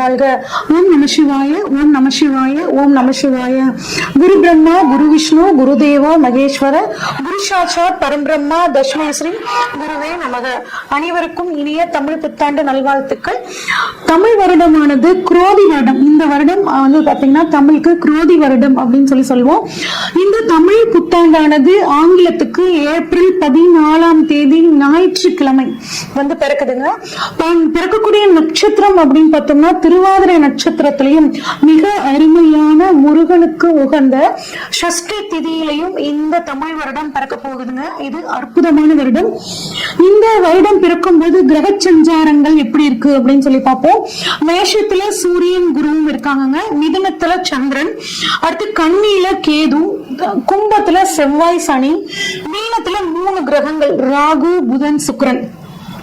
வாழ்க. ஓம் நம சிவாய ஓம் நம சிவாய ஓம் நம சிவாய. குரு பிரம்மா குரு விஷ்ணு குரு தேவா மகேஸ்வர குரு சாட்சாத் பரம்பிரம்மா தஷ்மஸ்ரீ குருவே நமக. அனைவருக்கும் இனிய தமிழ் புத்தாண்டு நல்வாழ்த்துக்கள். தமிழ் வருடமானது குரோதி வருடம். இந்த வருடம் வந்து பாத்தீங்கன்னா தமிழுக்கு குரோதி வருடம் அப்படின்னு சொல்லி சொல்லுவோம். இந்த தமிழ் புத்தாண்டானது ஆங்கிலத்துக்கு ஏப்ரல் பதினாலாம் தேதி ஞாயிற்றுக்கிழமை வந்து பிறக்குதுங்க. பிறக்கக்கூடிய நட்சத்திரம் அப்படின்னு பார்த்தோம்னா திருவாதிரை நட்சத்திரத்திலையும் மிக அருமையான முருகனுக்கு உகந்த சஷ்டி திதியிலையும் இந்த தமிழ் வருடம் பிறக்க போகுதுங்க. இது அற்புதமான வருடம். இந்த வருடம் பிறக்கும் போது கிரக சஞ்சாரங்கள் எப்படி இருக்கு அப்படின்னு சொல்லி பார்ப்போம். மேஷத்துல சூரியன் குருவும் இருக்காங்க மிதுனத்துல சந்திரன். அடுத்து கண்ணியில கேது. கும்பத்துல செவ்வாய் சனி. மீனத்துல மூணு கிரகங்கள். ராகு புதன் சுக்கிரன்.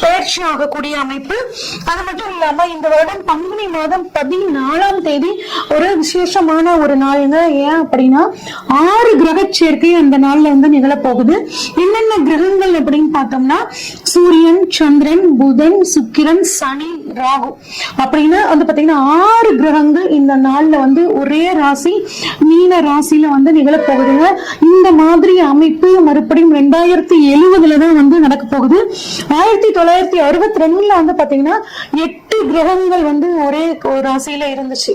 பயிற்சி ஆகக்கூடிய அமைப்பு. அது மட்டும் இல்லாம இந்த வருடம் பங்குனி மாதம் பதினாலாம் தேதி ஒரு விசேஷமான ஒரு நாளுங்க ஏன் அப்படின்னா ஆறு கிரக சேர்க்கை அந்த நாள்ல வந்து நிகழப்போகுது. என்னென்ன கிரகங்கள் பார்த்தோம்னா சூரியன் சந்திரன் புதன் சுக்கிரன் சனி ராகு. அப்படின்னு வந்து பாத்தீங்கன்னா ஆறு கிரகங்கள் இந்த நாள்ல வந்து ஒரே ராசி மீன ராசியில வந்து நிகழப்போகுதுங்க இந்த மாதிரி அமைப்பு மறுபடியும் ரெண்டாயிரத்தி எழுவதுல தான் வந்து நடக்க போகுது. ஆயிரத்தி தொள்ளாயிரத்தி அறுபத்தி ரெண்டுல வந்து பாத்தீங்கன்னா எட்டு கிரகங்கள் வந்து ஒரே ராசியில இருந்துச்சு.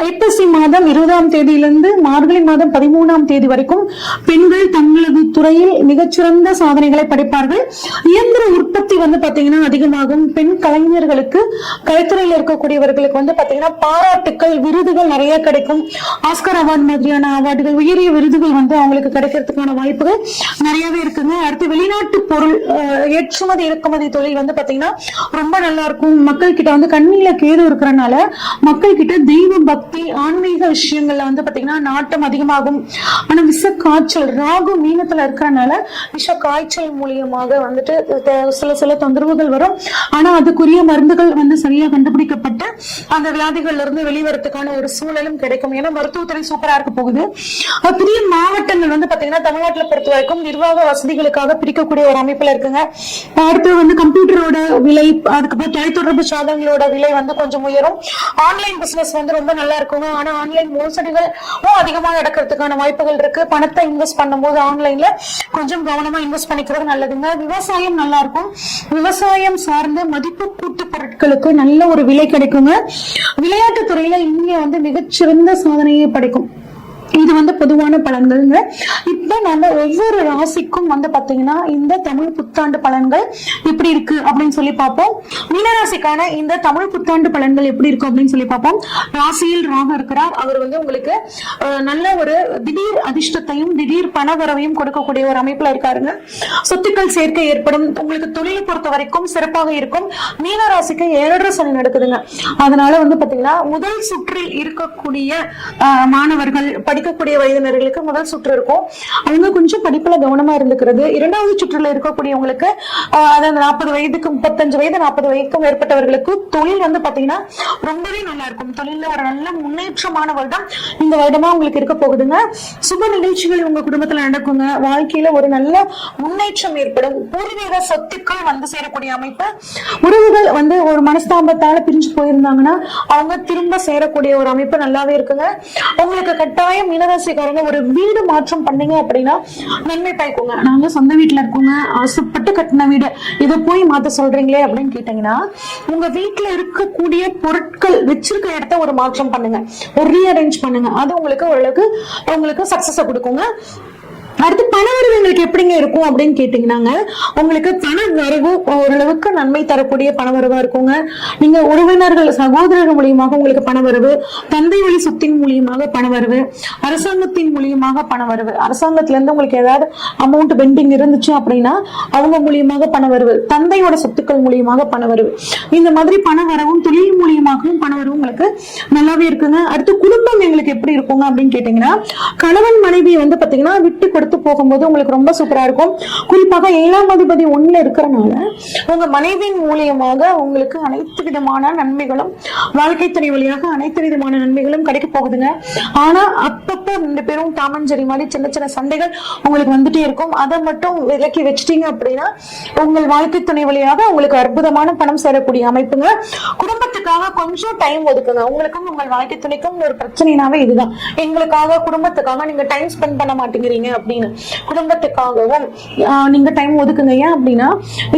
ஐப்பசி மாதம் இருபதாம் தேதியிலிருந்து மார்கழி மாதம் பதிமூணாம் தேதி வரைக்கும் பெண்கள் தங்களை துறையில் மிகச்சிறந்த சாதனைகளை படைப்பார்கள். இயந்திர உற்பத்தி வந்து பாத்தீங்கன்னா அதிகமாகும். பெண் கலைஞர்களுக்கு கலைத்துறையில் இருக்கக்கூடியவர்களுக்கு வந்து பாத்தீங்கன்னா பாராட்டுக்கள் விருதுகள் நிறைய கிடைக்கும். ஆஸ்கர் அவார்டு மாதிரியான அவார்டுகள் உயரிய விருதுகள் வந்து அவங்களுக்கு கிடைக்கிறதுக்கான வாய்ப்புகள் நிறையவே இருக்குங்க. அடுத்து வெளிநாட்டு பொருள் ஏற்றுமதி இறக்குமதி தொழில் வந்து பாத்தீங்கன்னா ரொம்ப நல்லா இருக்கும் மக்கள் கிட்ட வந்து கண்ணில கேது இருக்கிறனால மக்கள் கிட்ட தெய்வ பக்தி ஆன்மீக விஷயங்கள்ல வந்து பாத்தீங்கன்னா நாட்டம் அதிகமாகும். ஆனா விச காய்ச்சல் ராகு மீனத்துல இருக்கிறனால விஷ காய்ச்சல் மூலியமாக வந்துட்டு சில சில தொந்தரவுகள் வரும். ஆனா அதுக்குரிய மருந்துகள் வந்து சரியா கண்டுபிடிக்கப்பட்டு அந்த வியாதிகள்ல இருந்து வெளிவரத்துக்கான ஒரு சூழலும் கிடைக்கும். ஏன்னா மருத்துவத்துறை சூப்பரா இருக்க போகுது. புதிய மாவட்டங்கள் வந்து பாத்தீங்கன்னா தமிழ்நாட்டுல பொறுத்த வரைக்கும் நிர்வாக வசதிகளுக்காக பிரிக்கக்கூடிய ஒரு அமைப்புல இருக்குங்க. அடுத்து வந்து கம்ப்யூட்டரோட விலை அதுக்கப்புறம் தொலைத்தொடர்பு சாதனங்களோட விலை வந்து கொஞ்சம் உயரும். ஆன்லைன் பிசினஸ் வந்து ரொம்ப நல்லா இருக்குங்க. ஆனா ஆன்லைன் மோசடிகள் அதிகமா நடக்கிறதுக்கான வாய்ப்புகள் இருக்கு. பணத்தை இன்வெஸ்ட் பண்ணும்போது ஆன்லைன்ல கொஞ்சம் கவனமா இன்வெஸ்ட் பண்ணிக்கிறது நல்லதுங்க. விவசாயம் நல்லா இருக்கும் விவசாயம் சார்ந்த மதிப்பு கூட்டு பொருட்களுக்கு நல்ல ஒரு விலை கிடைக்குங்க. விளையாட்டு துறையில இந்தியா வந்து மிகச்சிறந்த சாதனையை படைக்கும். இது வந்து பொதுவான பலன்கள்ங்க. இப்போ நம்ம ஒவ்வொரு ராசிக்கும் வந்து பாத்தீங்கன்னா இந்த தமிழ் புத்தாண்டு பலன்கள் எப்படி இருக்கு அப்படின்னு சொல்லி பார்ப்போம். மீனராசிக்கான இந்த தமிழ் புத்தாண்டு பலன்கள் எப்படி இருக்கு அப்படின்னு சொல்லி பார்ப்போம். ராசியில் ராக இருக்கிறார். அவர் வந்து உங்களுக்கு நல்ல ஒரு திடீர் அதிர்ஷ்டத்தையும் திடீர் பணவரவையும் கொடுக்கக்கூடிய ஒரு அமைப்புல இருக்காருங்க. சொத்துக்கள் சேர்க்கை ஏற்படும். உங்களுக்கு தொழிலை பொறுத்த வரைக்கும் சிறப்பாக இருக்கும். மீனராசிக்கு ஏழரை சனி நடக்குதுங்க. அதனால வந்து பாத்தீங்கன்னா முதல் சுற்றில் இருக்கக்கூடிய ஆஹ், மாணவர்கள் படிக்கக்கூடிய வயதினர்களுக்கு முதல் சுற்று இருக்கும். அவங்க கொஞ்சம் படிப்புல கவனமா இருந்துக்கிறது. இரண்டாவது சுற்றுல இருக்கக்கூடியவங்களுக்கு அதாவது நாற்பது வயதுக்கு முப்பத்தஞ்சு வயது நாற்பது வயதுக்கும் மேற்பட்டவர்களுக்கு தொழில் வந்து பாத்தீங்கன்னா ரொம்பவே நல்லா இருக்கும். தொழில ஒரு நல்ல முன்னேற்றமான வருடம் இந்த வருடமா உங்களுக்கு இருக்க போகுதுங்க. சுப நிகழ்ச்சிகள் உங்க குடும்பத்துல நடக்குங்க. வாழ்க்கையில ஒரு நல்ல முன்னேற்றம் ஏற்படும். பூர்வீக சொத்துக்கள் வந்து சேரக்கூடிய அமைப்பு. உறவுகள் வந்து ஒரு மனஸ்தாபத்தால பிரிஞ்சு போயிருந்தாங்கன்னா அவங்க திரும்ப சேரக்கூடிய ஒரு அமைப்பு நல்லாவே இருக்குங்க. உங்களுக்கு கட்டாயம் மீனராசிக்காரங்க ஒரு வீடு மாற்றம் பண்ணீங்க அப்படின்னா நன்மை பயக்குங்க. நாங்க சொந்த வீட்டுல இருக்கோங்க. ஆசைப்பட்டு கட்டின வீடு. இதை போய் மாத்த சொல்றீங்களே அப்படின்னு கேட்டீங்கன்னா உங்க வீட்டுல இருக்கக்கூடிய பொருட்கள் வச்சிருக்க இடத்த ஒரு மாற்றம் பண்ணுங்க. ஒரு ரீஅரேஞ்ச் பண்ணுங்க. அது உங்களுக்கு ஓரளவுக்கு உங்களுக்கு சக்சஸை கொடுக்குங்க. அடுத்து பண வரவு உங்களுக்கு எப்படிங்க இருக்கும் அப்படின்னு கேட்டீங்கன்னாங்க உங்களுக்கு பண வரவு ஓரளவுக்கு நன்மை தரக்கூடிய பண வரவா இருக்குங்க. நீங்க உறவினர்கள் சகோதரர்கள் மூலியமாக உங்களுக்கு பண வரவு தந்தை வழி சொத்தின் மூலியமாக பண வரவு அரசாங்கத்தின் மூலியமாக பண வரவு. அரசாங்கத்துல இருந்து உங்களுக்கு ஏதாவது அமௌண்ட் பெண்டிங் இருந்துச்சு அப்படின்னா அவங்க மூலியமாக பண வரவு தந்தையோட சொத்துக்கள் மூலியமாக பண வரவு. இந்த மாதிரி பண வரவும் தொழில் மூலியமாகவும் பண வரவு உங்களுக்கு நல்லாவே இருக்குங்க. அடுத்து குடும்பம் உங்களுக்கு எப்படி இருக்குங்க அப்படின்னு கேட்டீங்கன்னா கணவன் மனைவி வந்து பாத்தீங்கன்னா விட்டு கொடுத்து போகும்போது உங்களுக்கு ரொம்ப சூப்பரா இருக்கும். குறிப்பாக ஏழாம் அதிபதி ஒண்ணுல இருக்கிறனால உங்க மனைவியின் மூலியமாக உங்களுக்கு அனைத்து விதமான நன்மைகளும் வாழ்க்கை துணை வழியாக அனைத்து விதமான நன்மைகளும் கிடைக்க போகுதுங்க. ஆனா அப்பப்ப ரெண்டு பேரும் தாமஞ்சரி மாதிரி சின்ன சின்ன சண்டைகள் உங்களுக்கு வந்துட்டே இருக்கும். அதை மட்டும் விலக்கி வச்சிட்டீங்க அப்படின்னா உங்கள் வாழ்க்கை துணை வழியாக உங்களுக்கு அற்புதமான பணம் சேரக்கூடிய அமைப்புங்க. குடும்பத்தை குடும்பத்துக்காக கொஞ்சம் டைம் ஒதுக்குங்க. உங்களுக்கும் உங்கள் வாழ்க்கை துணைக்கும் ஒரு பிரச்சனைனாவே இதுதான். எங்களுக்காக குடும்பத்துக்காக நீங்க டைம் ஸ்பெண்ட் பண்ண மாட்டேங்கிறீங்க அப்படின்னு. குடும்பத்துக்காகவும் நீங்க டைம் ஒதுக்குங்க. ஏன் அப்படின்னா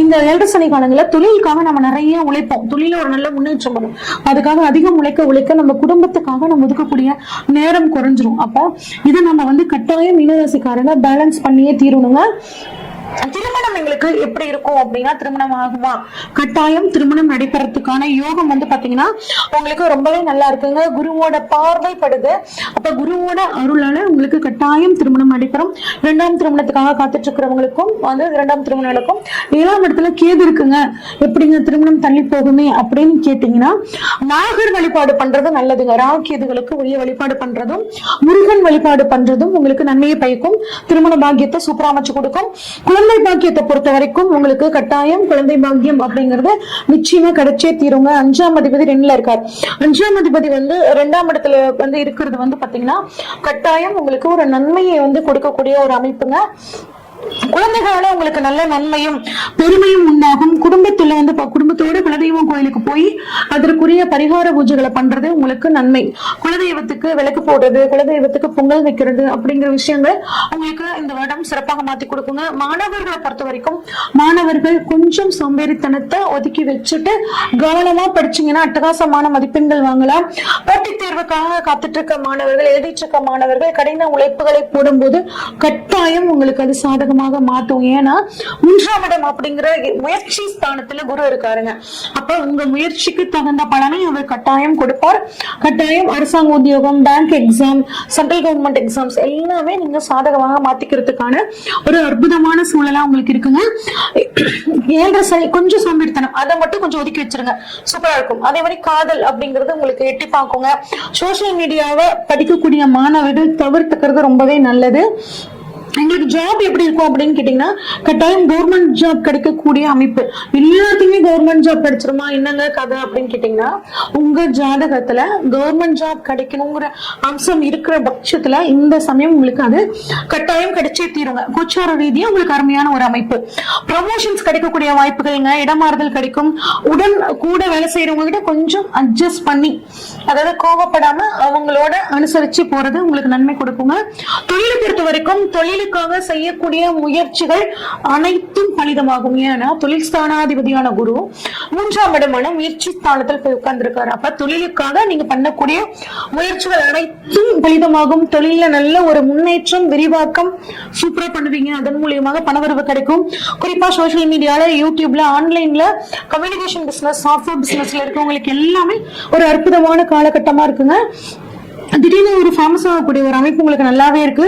இந்த ஏழரை சனி தொழிலுக்காக நம்ம நிறைய உழைப்போம். தொழில ஒரு நல்ல முன்னேற்றம் வரும். அதுக்காக அதிகம் உழைக்க உழைக்க நம்ம குடும்பத்துக்காக நம்ம ஒதுக்கக்கூடிய நேரம் குறைஞ்சிரும். அப்போ இதை நம்ம வந்து கட்டாயம் மீனராசிக்காரங்க பேலன்ஸ் பண்ணியே தீரணுங்க. திருமணம் எங்களுக்கு எப்படி இருக்கும் அப்படின்னா திருமணம் ஆகுமா? கட்டாயம் திருமணம் நடைபெறத்துக்கான யோகம் வந்து பாத்தீங்கன்னா உங்களுக்கு ரொம்பவே நல்லா இருக்குங்க. குருவோட பார்வைப்படுது. அப்ப குருவோட அருளால உங்களுக்கு கட்டாயம் திருமணம் நடைபெறும். இரண்டாம் திருமணத்துக்காக காத்துட்டு இருக்கிறவங்களுக்கும் வந்து இரண்டாம் திருமணம் நடக்கும் ஏழாம் இடத்துல கேது இருக்குங்க. எப்படிங்க திருமணம் தள்ளி போகுமே அப்படின்னு கேட்டீங்கன்னா நாகர் வழிபாடு பண்றது நல்லதுங்க. ராகேதுகளுக்கு உரிய வழிபாடு பண்றதும் முருகன் வழிபாடு பண்றதும் உங்களுக்கு நன்மையை பயக்கும். திருமண பாக்கியத்தை சூப்பரா அமைச்சு கொடுக்கும். குழந்தை பாக்கியத்தை பொறுத்த வரைக்கும் உங்களுக்கு கட்டாயம் குழந்தை பாக்கியம் அப்படிங்கறது நிச்சயமா கிடைச்சே தீருங்க. அஞ்சாம் அதிபதி ரெண்டுல இருக்காரு. அஞ்சாம் அதிபதி வந்து ரெண்டாம் இடத்துல வந்து இருக்கிறது வந்து பாத்தீங்கன்னா கட்டாயம் உங்களுக்கு ஒரு நன்மையை வந்து கொடுக்கக்கூடிய ஒரு அமைப்புங்க. குழந்தைகளால உங்களுக்கு நல்ல நன்மையும் பெருமையும் உண்டாகும். குடும்பத்துல வந்து குடும்பத்தோட குலதெய்வம் கோயிலுக்கு போய் அதற்குரிய பரிகார பூஜைகளை பண்றது உங்களுக்கு நன்மை. குலதெய்வத்துக்கு விளக்கு போடுறது குலதெய்வத்துக்கு பொங்கல் வைக்கிறது அப்படிங்கிற விஷயங்கள் உங்களுக்கு இந்த வருடம் சிறப்பாக மாத்தி கொடுக்குங்க. மாணவர்களை பொறுத்த வரைக்கும் மாணவர்கள் கொஞ்சம் சோம்பேறித்தனத்தை ஒதுக்கி வச்சுட்டு கவனமா படிச்சீங்கன்னா அட்டகாசமான மதிப்பெண்கள் வாங்கலாம். போட்டித் தேர்வுக்காக காத்துட்டு இருக்க மாணவர்கள் எழுதிட்டு இருக்க மாணவர்கள் கடின உழைப்புகளை போடும்போது கட்டாயம் உங்களுக்கு அது சாதகமாக மாத்தும். ஏன்னா மூன்றாம் இடம் அப்படிங்கிற முயற்சி ஸ்தானத்துல குரு இருக்காருங்க. அப்ப உங்க முயற்சிக்கு தகுந்த பலனை அவர் கட்டாயம் கொடுப்பார். கட்டாயம் அரசாங்க உத்தியோகம் bank exam central government exams எல்லாமே நீங்க சாதகமாக மாத்திக்கிறதுக்கான ஒரு அற்புதமான சூழலா உங்களுக்கு இருக்குங்க. ஏழரை சனி கொஞ்சம் சோம்பேறித்தனம் அதை மட்டும் கொஞ்சம் ஒதுக்கி வச்சிருங்க. சூப்பரா இருக்கும். அதே மாதிரி காதல் அப்படிங்கிறது உங்களுக்கு எட்டி பார்க்குங்க. சோஷியல் மீடியாவை படிக்கக்கூடிய மாணவர்கள் தவிர்த்துக்கிறது ரொம்பவே நல்லது. எங்களுக்கு ஜாப் எப்படி இருக்கும் அப்படின்னு கேட்டீங்கன்னா கட்டாயம் கவர்மெண்ட் ஜாப் கிடைக்கக்கூடிய அமைப்பு. எல்லாத்துக்குமே கவர்மெண்ட் ஜாப் கிடைச்சிருமா? என்னங்க கதை அப்படின்னு கேட்டீங்கன்னா உங்க ஜாதகத்துல கவர்மெண்ட் ஜாப் கிடைக்கணுங்கிற அம்சம் இருக்கிற பட்சத்துல இந்த சமயம் உங்களுக்கு அது கட்டாயம் கிடைச்சே தீருங்க. கோச்சார ரீதியாக உங்களுக்கு அருமையான ஒரு அமைப்பு. ப்ரமோஷன்ஸ் கிடைக்கக்கூடிய வாய்ப்புகள்ங்க இடமாறுதல் கிடைக்கும். உடன் கூட வேலை செய்யறவங்க கிட்ட கொஞ்சம் அட்ஜஸ்ட் பண்ணி அதாவது கோவப்படாம அவங்களோட அனுசரிச்சு போறது உங்களுக்கு நன்மை கொடுக்குங்க. தொழிலை பொறுத்த வரைக்கும் தொழில் தொழிலுக்காக செய்யக்கூடிய முயற்சிகள் அனைத்தும் பலிதமாகும். ஏன்னா தொழில் ஸ்தானாதிபதியான குரு மூன்றாம் இடமான முயற்சி ஸ்தானத்தில் போய் உட்கார்ந்துருக்காரு. அப்ப தொழிலுக்காக நீங்க பண்ணக்கூடிய முயற்சிகள் அனைத்தும் பலிதமாகும். தொழில நல்ல ஒரு முன்னேற்றம் விரிவாக்கம் சூப்பரா பண்ணுவீங்க. அதன் மூலியமாக பணவரவு கிடைக்கும். குறிப்பா சோஷியல் மீடியால யூடியூப்ல ஆன்லைன்ல கம்யூனிகேஷன் பிசினஸ் சாஃப்ட்வேர் பிசினஸ்ல இருக்கவங்களுக்கு எல்லாமே ஒரு அற்புதமான காலகட்டமா இருக்குங்க. திடீர்னு ஒரு ஃபேமஸ் ஆகக்கூடிய ஒரு அமைப்பு உங்களுக்கு நல்லாவே இருக்கு.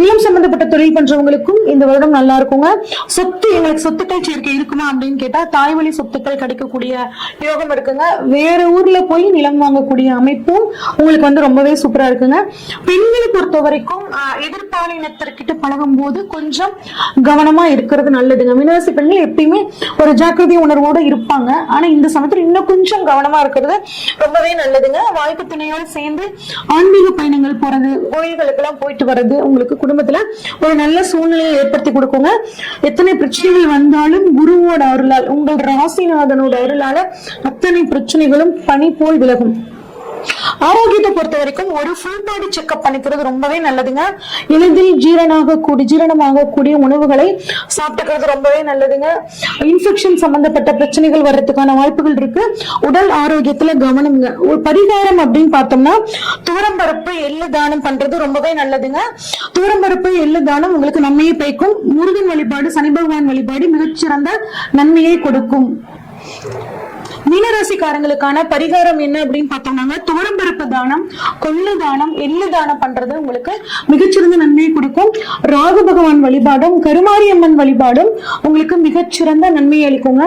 நிலம் சம்பந்தப்பட்ட தொழில் பண்றவங்களுக்கும் இந்த வருடம் நல்லா இருக்குங்க. சொத்து எங்களுக்கு சொத்துக்கள் சேர்க்கை இருக்குமா அப்படின்னு கேட்டா தாய்வழி சொத்துக்கள் கிடைக்கக்கூடிய யோகம் இருக்குங்க. வேற ஊர்ல போய் நிலம் வாங்கக்கூடிய அமைப்பும் உங்களுக்கு வந்து ரொம்பவே சூப்பரா இருக்குங்க. பெண்களை பொறுத்த வரைக்கும் எதிர்பாலினத்திற்கிட்ட பழகும் போது கொஞ்சம் கவனமா இருக்கிறது நல்லதுங்க. மினவாசி பெண்கள் எப்பயுமே ஒரு ஜாக்கிரதை உணர்வோட இருப்பாங்க. ஆனா இந்த சமயத்தில் இன்னும் கொஞ்சம் கவனமா இருக்கிறது ரொம்பவே நல்லதுங்க. வாய்ப்பு துணையோடு சேர்ந்து ஆன்மீக பயணங்கள் போறது கோயில்களுக்கு எல்லாம் போயிட்டு வர்றது உங்களுக்கு குடும்பத்துல ஒரு நல்ல சூழ்நிலையை ஏற்படுத்தி கொடுக்குங்க. எத்தனை பிரச்சனைகள் வந்தாலும் குருவோட அருளால் உங்கள் ராசிநாதனோட அருளால அத்தனை பிரச்சனைகளும் பனி போல் விலகும். ஆரோக்கியத்தை பொறுத்த வரைக்கும் ஒரு ஃபுல் பாடி செக்அப் பண்ணிக்கிறது ரொம்பவே நல்லதுங்க. எளிதில் ஜீரணமாக கூடி ஜீரணமாகக்கூடிய உணவுகளை சாப்பிட்டுக்கிறது ரொம்பவே நல்லதுங்க. இன்ஃபெக்ஷன் சம்பந்தப்பட்ட பிரச்சனைகள் வர்றதுக்கான வாய்ப்புகள் இருக்கு. உடல் ஆரோக்கியத்துல கவனம்ங்க. ஒரு பரிகாரம் அப்படின்னு பார்த்தோம்னா தூரம்பருப்பு எள்ளு தானம் பண்றது ரொம்பவே நல்லதுங்க. தூரம்பருப்பு எள்ளு தானம் உங்களுக்கு நன்மையை பயக்கும். முருகன் வழிபாடு சனி பகவான் வழிபாடு மிகச்சிறந்த நன்மையை கொடுக்கும். மீனராசிக்காரங்களுக்கான பரிகாரம் என்ன அப்படின்னு பார்த்தோம்னாங்க துவரம்பருப்பு தானம் கொள்ளு தானம் எள்ளு தானம் பண்றது உங்களுக்கு மிகச்சிறந்த நன்மையை கொடுக்கும். ராகு பகவான் வழிபாடும் கருமாரியம்மன் வழிபாடும் உங்களுக்கு மிகச்சிறந்த நன்மையை அளிக்குங்க.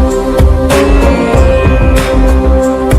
Thank you.